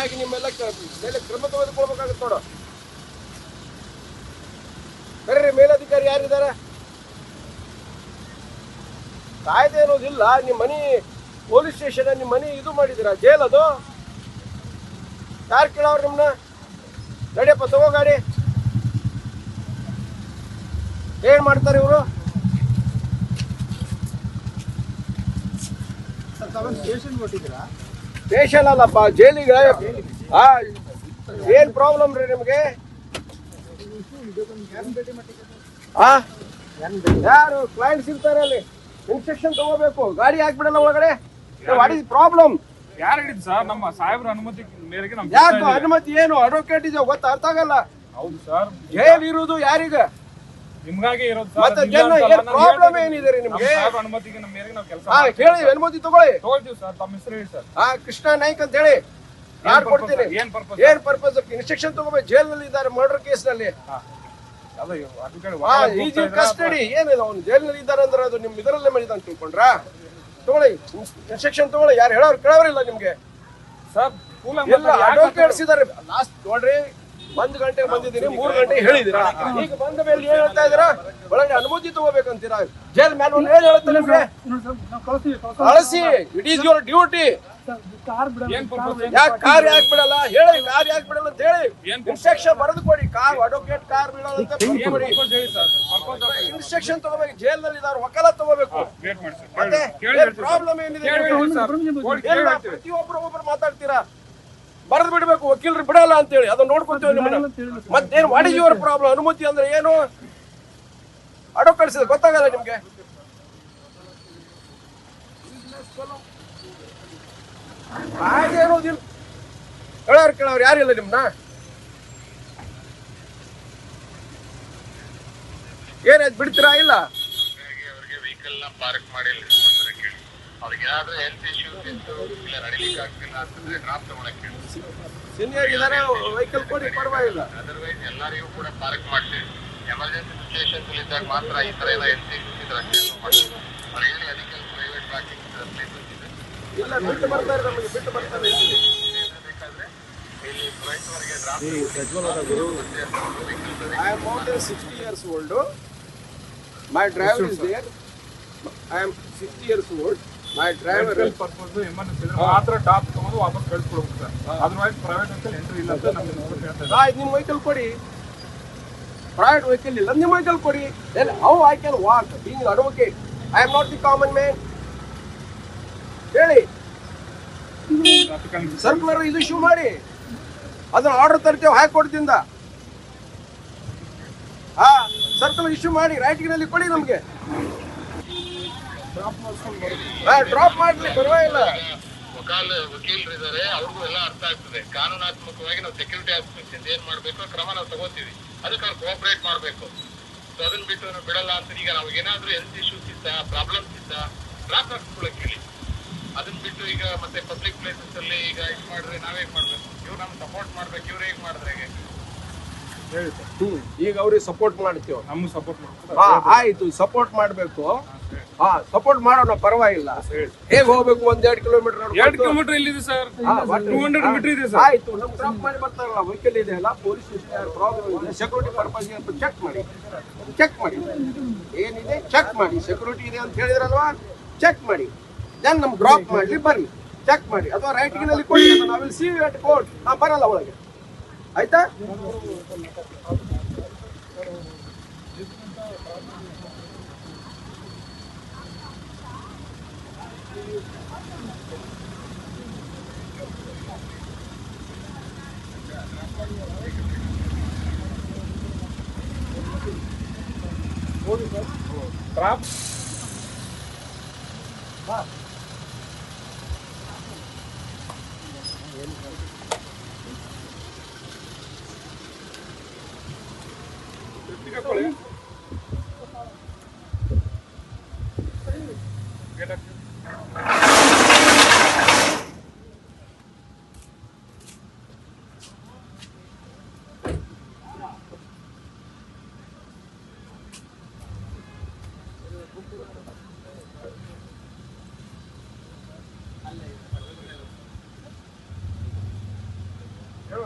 ಹಾಕಿ ನಿಮ್ಮೆಲ್ಲ ಮೇಲೆ ಕ್ರಮ ತೆಗೆದುಕೊಳ್ಬೇಕಾಗುತ್ತೆ ನೋಡು. ಬರ್ರಿ, ಮೇಲಧಿಕಾರಿ ಯಾರಿದ್ದಾರೆ? ಕಾಯ್ದೆ ಅನ್ನೋದಿಲ್ಲ, ನಿಮ್ಮ ಮನಿ ಪೊಲೀಸ್ ಸ್ಟೇಷನ್ ನಿಮ್ಮ ಮನಿ ಇದು ಮಾಡಿದಿರ ಜೇಲ್ ಅದು? ಯಾರು ಕೇಳವ್ರು ನಿಮ್ಮನ್ನ ನಡಿಯಪ್ಪ, ತಗೋ ಗಾಡಿ. ಏನ್ ಮಾಡ್ತಾರೆ ಇವರು? ಸ್ಟೇಷನ್ ಕೊಟ್ಟಿದ್ದೀರಾ ಸ್ಟೇಷನ್ ಅಲ್ಲಪ್ಪ ಜೈಲಿಗೆ ಏನ್ ಪ್ರಾಬ್ಲಮ್ ರೀ ನಿಮ್ಗೆ? ಯಾರು ಕ್ಲೈಂಟ್ಸ್ ಇರ್ತಾರೆ ಅಲ್ಲಿ? ಇನ್ಸ್ಟ್ರಕ್ಷನ್ ತಗೋಬೇಕು ಗಾಡಿ ಹಾಕ್ಬಿಡಲ್ಲ ಒಳಗಡೆ? ವಾಟ್ ಇಸ್ ಪ್ರಾಬ್ಲಮ್ ಯಾರು ಹೇಳಿದ್ ಸರ್? ನಮ್ಮ ಸಾಹೇಬ್ರ ಅನುಮತಿ ಮೇರೆಗೆ ಯಾಕೆ ಅನುಮತಿ ಏನು? ಅಡ್ವೊಕೇಟ್ ಇದೆ ಗೊತ್ತ? ಅರ್ಥ ಆಗಲ್ಲ. ಹೌದು ಸರ್. ಜೈಲ್ ಇರುವುದು ಯಾರಿಗ? ನಿಮ್ಗಾಗಿ ಇರೋದು ಮತ್ತೆ ಸರ್ ಜನ ಏನ್ ಪ್ರಾಬ್ಲಮ್ ಏನಿದೆ ರೀ ನಿಮ್ಗೆ ಸಾಹೇಬ್ರ ಅನುಮತಿಗೆ ನಮ್ಮ ಮೇರೆಗೆ ನಾವು ಕೆಲಸ ಹಾ ಹೇಳಿ ಅನುಮತಿ ತಗೊಳ್ಳಿ. ತಗೊಳ್ತೀವಿ ಸರ್ ತಮ್ಮ ಹೆಸರು ಹೇಳಿ ಸರ್. ಆ ಕೃಷ್ಣ ನಾಯ್ಕ್ ಅಂತ ಹೇಳಿ. ಯಾರು purpose? ಕೊಡ್ತೀನಿ? ಏನ್ purpose? ಏನ್ ಪರ್ಪಸ್ ಇನ್ಸ್ಟ್ರಕ್ಷನ್ ತಗೋಬೇಕು ಜೈಲ್ನಲ್ಲಿ ಇದ್ದಾರೆ ಮರ್ಡರ್ ಕೇಸ್ನಲ್ಲಿ. ಅಲ್ಲ ಈಜ್ ಹೋಗ್ತಾ ಇದ್ರಾ? ಕಸ್ಟಡಿ ಏನಿದೆ? ಅವ್ನು ಜೈಲಿನಲ್ಲಿ ಇದ್ದಾರೆ ಅಂದ್ರೆ ಅದು ನಿಮ್ ಇದರಲ್ಲೇ ಮಾಡಿದ ಅಂತ ತಿಳ್ಕೊಂಡ್ರಾ? ತಗೊಳ್ಳಿ ಇನ್ಸ್ಟ್ರಕ್ಷನ್ ತಗೊಳ್ಳಿ. ಯಾರು ಹೇಳೋರು ಕೇಳೋರಿಲ್ಲ ನಿಮ್ಗೆ. ಸರ್ ಕೂಲ ಎಲ್ಲ ಅಡ್ವೊಕೇಟ್ಸ್ ಇದ್ದಾರೆ ಲಾಸ್ಟ್ ನೋಡ್ರಿ ಒಂದ್ ಗಂಟೆ ಬಂದಿದ್ದೀನಿ ಮೂರ್ ಗಂಟೆ ಹೇಳಿದಿರಾ ಈಗ ಬಂದ ಮೇಲೆ ಏನ್ ಹೇಳ್ತಾ ಇದೀರಾ ಒಳಗಡೆ ಅನುಮತಿ ತಗೋಬೇಕಂತೀರಾ? ಜೈಲ್ ಮೇಲೆ ಒಂದು ಏನ್ ಹೇಳ್ತಾರೆ ಕಳಿಸಿ. ಇಟ್ ಈಸ್ ಯುವರ್ ಡ್ಯೂಟಿ ಯಾಕೆ ಕಾರ್ ಯಾಕೆ ಬಿಡಲ್ಲ? ಹೇಳಿ ಕಾರ್ ಯಾಕೆ ಬಿಡಲ್ಲ ಅಂತ ಹೇಳಿ. ಇನ್ಸ್ಟ್ರಕ್ಷನ್ ಬರೆದು ಕೊಡಿ. ಕಾರ್ ಅಡ್ವೊಕೇಟ್ ಕಾರ್ ಬಿಡಲ್ಲ ಅಂತ ಏನ್ ಕೊಡಿ. ಹೇಳಿ ಸರ್? ಇನ್ಸ್ಟ್ರಕ್ಷನ್ ತಗೋಬೇಕು. ಜೈಲ್ನಲ್ಲಿ ಇದಾರೆ ವಕಾಲ ತಗೋಬೇಕು ಮತ್ತೆ ಕೇಳಿ ಸರ್. ಪ್ರಾಬ್ಲಮ್ ಏನಿದೆ ಪ್ರತಿಯೊಬ್ರು ಒಬ್ರು ಮಾತಾಡ್ತೀರಾ? ಬರೆದು ಬಿಡಬೇಕು ವಕೀಲರು ಬಿಡಲ್ಲ ಅಂತೇಳಿ. ಅದನ್ನ ನೋಡ್ಕೊಂತೀವಿ ನಿಮ್ಮನ್ನ. ಮತ್ತೇನು ವಾಟ್ ಇಸ್ ಯುವರ್ ಪ್ರಾಬ್ಲಮ್ ಅನುಮತಿ ಅಂದ್ರೆ ಏನು? ಅಡೋ ಕಳಿಸಿದ್ರೆ ಗೊತ್ತಾಗಲ್ಲ ನಿಮ್ಗೆ. ಕಾಯ್ದೆ ಅನ್ನೋದಿಲ್ಲ ಕೇಳೋರು ಕೇಳೋರು ಯಾರಿಲ್ಲ ನಿಮ್ನ? ಏನಾಯ್ತು ಬಿಡ್ತೀರಾ ಇಲ್ಲ? ಪಾರ್ಕ್ ಮಾಡಿ ನಿಲ್ಸ್ಕೊಂಡ್ ಬರಕ್ ಹೇಳಿ ಅವ್ರಿಗೆ ಏನಾದ್ರೂ ಹೆಲ್ತ್ ಇಶ್ಯೂಸ್ ಇತ್ತು ಇಲ್ಲ ನಡಿಲಿಕ್ಕೆ ಆಗ್ತಿಲ್ಲ ಅಂತಂದ್ರೆ ಡ್ರಾಪ್ ತಗೊಳಕ್ ಹೇಳಿ ಸೀನಿಯರ್ ಇದಾರೆ ವೆಹಿಕಲ್ ಕೊಡಿ ಪರವಾಗಿಲ್ಲ. ಅದರ್ವೈಸ್ ಎಲ್ಲರಿಗೂ ಕೂಡ ಪಾರ್ಕ್ ಮಾಡ್ತೀವಿ ಎಮರ್ಜೆನ್ಸಿ ಸಿಚುವೇಶನ್ಸ್ ಇದ್ದಾಗ ಮಾತ್ರ ಈ ತರ ಎಲ್ಲ ಹೆಲ್ತ್ ಇಶ್ಯೂಸ್ ಇದ್ರೆ ಮಾಡ್ತೀವಿ ಅವ್ರಿಗೆ ಹೇಳಿ ಅದಕ್ಕೆ ಪ್ರೈವೇಟ್ ಪಾರ್ಕಿಂಗ್ ಪ್ಲೇಸಸ್ ಇದೆ ಇಲ್ಲ ಬಿಟ್ಟು ಬರ್ತಾರೆ ನಮಗೆ ಬಿಟ್ಟು ಬರ್ತಾರೆ ಇಲ್ಲಿ. ಬೇಕಾದ್ರೆ ಇಲ್ಲಿ ಪುರೋಹಿತವರೆಗೆ drop more than 60 years old. My driver is there. I am 60 years old. Driver. Medical purpose emergency ಮಾತ್ರ ಟಾಪ್ ತಗೊಂಡು ವಾಪಸ್ ಕಳ್ಸ್ಕೊಡ್ಬೇಕು ಸರ್. ಅದರ್ವೈಸ್ ಪ್ರೈವೇಟ್ ವೆಹಿಕಲ್ ಎಂಟ್ರಿ ಇಲ್ಲ ಅಂತ ನಮ್ಗೆ ಹೇಳ್ತಾರೆ ಆಯ್ತು ನಿಮ್ಮ ವೆಹಿಕಲ್ ಕೊಡಿ. ಪ್ರೈವೇಟ್ ವೆಹಿಕಲ್ ಇಲ್ಲ ನಿಮ್ಮ ವೆಹಿಕಲ್ ಕೊಡಿ. Then how I can walk being advocate I am not the common man ಹೇಳಿ. ಸರ್ಕುಲರ್ ಇದು ಇಶ್ಯೂ ಮಾಡಿ. ಅದನ್ನ ಆರ್ಡರ್ ತರ್ತೇವೆ ಹಾಕೊಡ್ದಿಂದ ಹಾ ಸರ್ಕಲ್ ಇಶ್ಯೂ ಮಾಡಿ. ರೈಟಿಂಗ್ನಲ್ಲಿ ಕೊಡಿ ನಮಗೆ. ಡ್ರಾಪ್ ಮಾಡ್ಲಿ ಪರವಾಗಿಲ್ಲ. ವಕಾಲ ವಕೀಲರು ಇದಾರೆ ಅವ್ರಿಗೂ ಎಲ್ಲ ಅರ್ಥ ಆಗ್ತದೆ. ಕಾನೂನಾತ್ಮಕವಾಗಿ ನಾವು ಸೆಕ್ಯೂರಿಟಿ ಆಸ್ಪೆಕ್ಟ್ ಏನ್ ಮಾಡ್ಬೇಕು ಕ್ರಮ ನಾವು ತಗೋತೀವಿ. ಅದಕ್ಕೆ ಅವ್ರು ಕೋಆಪರೇಟ್ ಮಾಡ್ಬೇಕು. ಸೊ ಅದನ್ನ ಬಿಟ್ಟು ನಾವು ಬಿಡಲ್ಲ ಅಂತ ಈಗ ನಾವು ಏನಾದ್ರೂ ಹೆಲ್ತ್ ಇಶ್ಯೂಸ್ ಇತ್ತ ಪ್ರಾಬ್ಲಮ್ಸ್ ಇತ್ತ ಡ್ರಾಪ್ ಹಾಕ್ಸ್ಕೊಳಕ್ ಹೇಳಿ. ಅದನ್ನ ಬಿಟ್ಟು ಈಗ ಮತ್ತೆ ಪಬ್ಲಿಕ್ ಪ್ಲೇಸಸ್ ಅಲ್ಲಿ ಈಗ ಇದು ಮಾಡಿದ್ರೆ ನಾವೇಗ್ ಮಾಡ್ಬೇಕು? ಇವ್ರು ನಮ್ಗೆ ಸಪೋರ್ಟ್ ಮಾಡ್ಬೇಕು ಇವ್ರು ಹೇಗ್ ಮಾಡಿದ್ರೆ ಈಗ ಅವ್ರಿಗೆ ಸಪೋರ್ಟ್ ಮಾಡ್ತೀವಿ ನಮ್ಗೆ ಸಪೋರ್ಟ್ ಮಾಡ್ತಾರೆ. ಹಾ ಆಯ್ತು ಸಪೋರ್ಟ್ ಮಾಡ್ಬೇಕು. ಹಾ ಸಪೋರ್ಟ್ ಮಾಡೋಣ ಪರವಾಗಿಲ್ಲ. ಹೇಗ್ ಹೋಗ್ಬೇಕು? ಒಂದ್ ಎರಡ್ ಕಿಲೋಮೀಟರ್ ಎರಡು ಕಿಲೋಮೀಟರ್ ಇಲ್ಲಿದೆ ಸರ್ ಟೂ ಹಂಡ್ರೆಡ್ ಮೀಟರ್ ಇದೆ ಸರ್ ಆಯ್ತು ನಮ್ ಡ್ರಾಪ್ ಮಾಡಿ ಬರ್ತಾರಲ್ಲ ವೆಹಿಕಲ್ ಇದೆ ಅಲ್ಲ ಪೊಲೀಸ್ ಪ್ರಾಬ್ಲಮ್ ಇದೆ ಸೆಕ್ಯೂರಿಟಿ ಪರ್ಪಸ್ ಅಂತ ಚೆಕ್ ಮಾಡಿ. ಚೆಕ್ ಮಾಡಿ. ಏನಿದೆ? ಚೆಕ್ ಮಾಡಿ. ಸೆಕ್ಯೂರಿಟಿ ಇದೆ ಅಂತ ಹೇಳಿದ್ರಲ್ವಾ? ಚೆಕ್ ಮಾಡಿ. ದೆನ್ ನಮ್ ಡ್ರಾಪ್ ಮಾಡ್ಲಿ ಬರ್ಲಿ ಚೆಕ್ ಮಾಡಿ. ಅಥವಾ ರೈಟಿಂಗ್ನಲ್ಲಿ ಕೊಡಿ ನಾವಿಲ್ಲಿ ಸಿ ಅಟ್ ಕೋರ್ಟ್ ನಾ ಬರಲ್ಲ ಒಳಗೆ. ಆಯ್ತಾ? Bravo. Vai. ಹೇಳು